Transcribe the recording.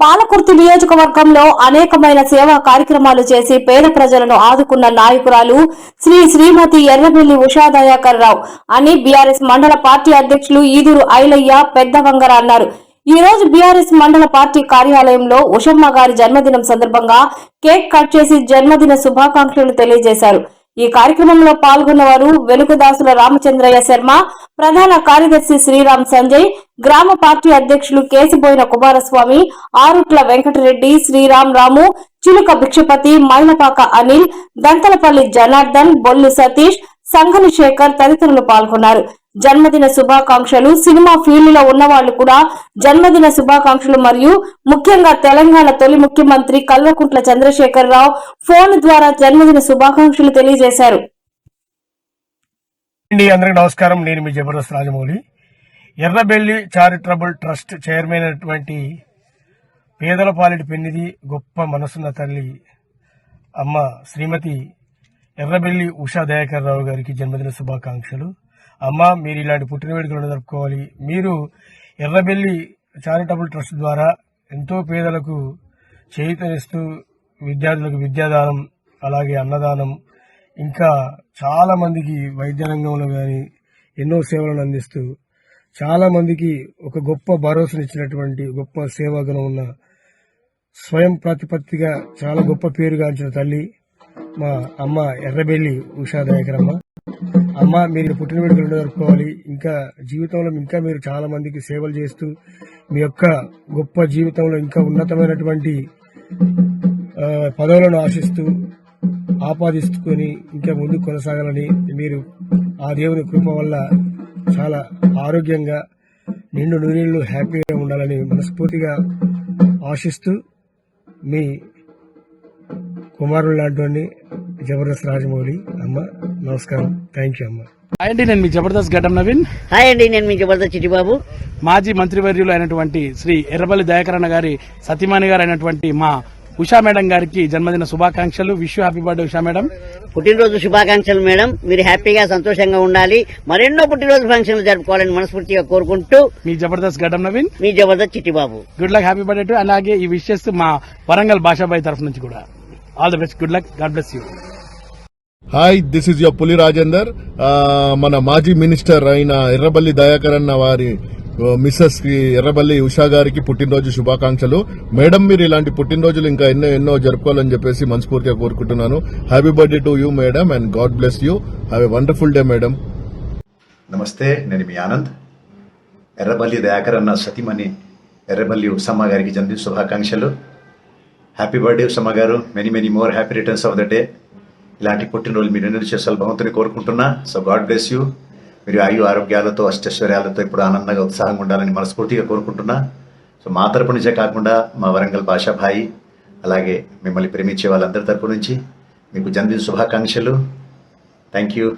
పాలకుర్తి నియోజకవర్గంలో అనేకమైన సేవా కార్యక్రమాలు చేసి పేద ప్రజలను ఆదుకున్న నాయకురాలు శ్రీ శ్రీమతి ఎర్రబెల్లి ఉషాదయాకర్ రావు అని బీఆర్ఎస్ మండల పార్టీ అధ్యక్షులు ఈదురు ఐలయ్య పెద్ద వంగర అన్నారు. ఈ రోజు బీఆర్ఎస్ మండల పార్టీ కార్యాలయంలో ఉషమ్మ గారి జన్మదినం సందర్భంగా కేక్ కట్ చేసి జన్మదిన శుభాకాంక్షలు తెలియజేశారు. ఈ కార్యక్రమంలో పాల్గొన్నవారు వెనుకదాసుల రామచంద్రయ్య శర్మ ప్రధాన కార్యదర్శి శ్రీరామ్ సంజయ్ గ్రామ పార్టీ అధ్యక్షులు కేసిబోయిన కుమారస్వామి ఆరుట్ల వెంకటరెడ్డి శ్రీరామ్ రాము చిలుక భిక్షపతి మైనపాక అనిల్ దంతలపల్లి జనార్దన్ బొల్లు సతీష్ సంఘని శేఖర్ తదితరులు పాల్గొన్నారు. జన్మదిన శుభాకాంక్షలు సినిమా ఫీల్డ్లో ఉన్న వాళ్ళు కూడా జన్మదిన శుభాకాంక్షలు మరియు ముఖ్యంగా తెలంగాణ తొలి ముఖ్యమంత్రి కల్వకుంట్ల చంద్రశేఖరరావు ఫోన్ ద్వారా జన్మదిన శుభాకాంక్షలు తెలియజేశారు. అండి అందరికి నమస్కారం. నేను మీ Jabardasth Rajamouli. Errabelli charitable trust chairman అయినటువంటి పేదల పాలిటి పెన్నిది గొప్ప మనసున్న తల్లి అమ్మ శ్రీమతి ఎర్రబెల్లి ఉషా దయాకర్ రావు గారికి జన్మదిన శుభాకాంక్షలు. అమ్మ మీరు ఇలాంటి పుట్టినవేడుకలను జరుపుకోవాలి. మీరు ఎర్రబెల్లి చారిటబుల్ ట్రస్ట్ ద్వారా ఎంతో పేదలకు చేయూతనిస్తూ విద్యార్థులకు విద్యాదానం అలాగే అన్నదానం ఇంకా చాలా మందికి వైద్య రంగంలో కానీ ఎన్నో సేవలను అందిస్తూ చాలా మందికి ఒక గొప్ప భరోసానిచ్చినటువంటి గొప్ప సేవాగుణం ఉన్న స్వయం ప్రతిపత్తిగా చాలా గొప్ప పేరుగాంచిన తల్లి మా అమ్మ ఎర్రబెల్లి ఉషా దయాకరమ్మ. అమ్మ మీరు పుట్టినవేడుకలు జరుపుకోవాలి. ఇంకా జీవితంలో ఇంకా మీరు చాలా మందికి సేవలు చేస్తూ మీ యొక్క గొప్ప జీవితంలో ఇంకా ఉన్నతమైనటువంటి పదవులను ఆశిస్తూ ఆపాదిస్తుకొని ఇంకా ముందుకు కొనసాగాలని మీరు ఆ దేవుని కృప వల్ల చాలా ఆరోగ్యంగా నిండు నూనెళ్ళు హ్యాపీగా ఉండాలని మనస్ఫూర్తిగా ఆశిస్తూ మీ కుమారుడు లాంటి జబర్దస్త్ రాజమౌళి అమ్మ నమస్కారం. థ్యాంక్ యూ అమ్మ. హాయ్ అండి నేను మీ జబర్దస్త్ గడ్డం నవీన్. హాయ్ అండి నేను మీ జబర్దస్త్ చిట్టిబాబు. మాజీ మంత్రివర్యులు అయినటువంటి శ్రీ ఎర్రబల్లి దయాకరణ గారి సతీమణి గారు అయినటువంటి మా ఉషా మేడం గారికి జన్మదిన శుభాకాంక్షలు. Wish happy birthday Usha madam. పుట్టినరోజు శుభాకాంక్షలు మేడం. మీరు హ్యాపీగా సంతోషంగా ఉండాలి. మరెన్నో పుట్టినరోజు ఫంక్షన్లు జరుపుకోవాలని మనస్ఫూర్తిగా కోరుకుంటూ మీ జబర్దస్త్ గడ్డం నవీన్. మీ Jabardasth Chittibabu. Good luck happy birthday to అలాగే ఈ విషెస్ మా వరంగల్ భాషాబాయి తరఫు నుంచి కూడా. All the best good luck God bless you hi this is your Puli Rajender. మన మాజీ మినిస్టర్ అయిన ఎర్రబల్లి దయాకర్ అన్న వారి మిస్సెస్ ఎర్రబల్లి ఉషా గారికి పుట్టినరోజు శుభాకాంక్షలు. మేడం మీరు ఇలాంటి పుట్టినరోజులు ఇంకా ఎన్నో ఎన్నో జరుపుకోవాలని చెప్పేసి మనస్ఫూర్తిగా కోరుకుంటున్నాను. Happy birthday to you madam and God bless you have a wonderful day madam నమస్తే నేను మీ ఆనంద్. ఎర్రబల్లి దయాకర్ అన్న సతీమణి ఎర్రబల్లి ఉసమ్మ గారికి జన్మదిన శుభాకాంక్షలు. హ్యాపీ బర్త్డే ఉసమ్మ గారు. Many many more happy returns of the day ఇలాంటి పుట్టినరోజు మీరు ఎన్నో చేసాలి భగవంతుని కోరుకుంటున్నా. సో గాడ్ బ్లెస్ యూ మీరు ఆయు ఆరోగ్యాలతో అష్టైశ్వర్యాలతో ఇప్పుడు ఆనందంగా ఉత్సాహంగా ఉండాలని మనస్ఫూర్తిగా కోరుకుంటున్నా. సో మా తరపు నుంచే కాకుండా మా వరంగల్ భాషాభాయి అలాగే మిమ్మల్ని ప్రేమించే వాళ్ళందరి తరపు నుంచి మీకు జన్మదిన శుభాకాంక్షలు. Thank you